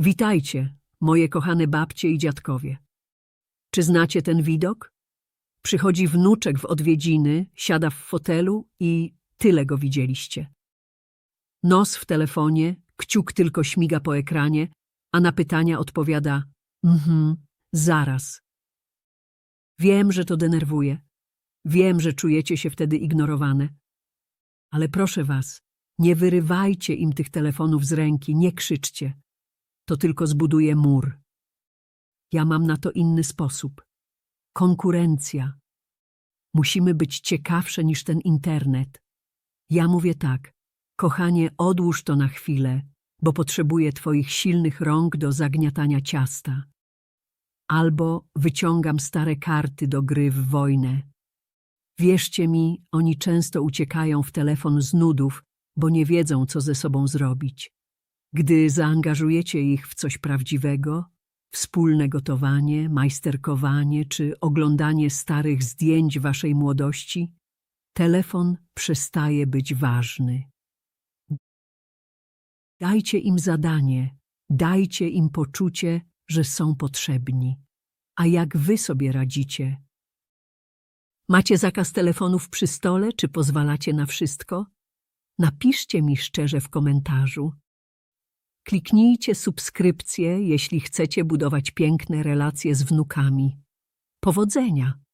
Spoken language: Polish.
Witajcie, moje kochane babcie i dziadkowie. Czy znacie ten widok? Przychodzi wnuczek w odwiedziny, siada w fotelu i tyle go widzieliście. Nos w telefonie, kciuk tylko śmiga po ekranie, a na pytania odpowiada mhm, zaraz. Wiem, że to denerwuje. Wiem, że czujecie się wtedy ignorowane. Ale proszę was, nie wyrywajcie im tych telefonów z ręki, nie krzyczcie. To tylko zbuduje mur. Ja mam na to inny sposób. Konkurencja. Musimy być ciekawsze niż ten internet. Ja mówię tak, kochanie, odłóż to na chwilę, bo potrzebuję twoich silnych rąk do zagniatania ciasta. Albo wyciągam stare karty do gry w wojnę. Wierzcie mi, oni często uciekają w telefon z nudów, bo nie wiedzą, co ze sobą zrobić. Gdy zaangażujecie ich w coś prawdziwego, wspólne gotowanie, majsterkowanie czy oglądanie starych zdjęć waszej młodości, telefon przestaje być ważny. Dajcie im zadanie, dajcie im poczucie, że są potrzebni. A jak wy sobie radzicie? Macie zakaz telefonów przy stole, czy pozwalacie na wszystko? Napiszcie mi szczerze w komentarzu. Kliknijcie subskrypcję, jeśli chcecie budować piękne relacje z wnukami. Powodzenia!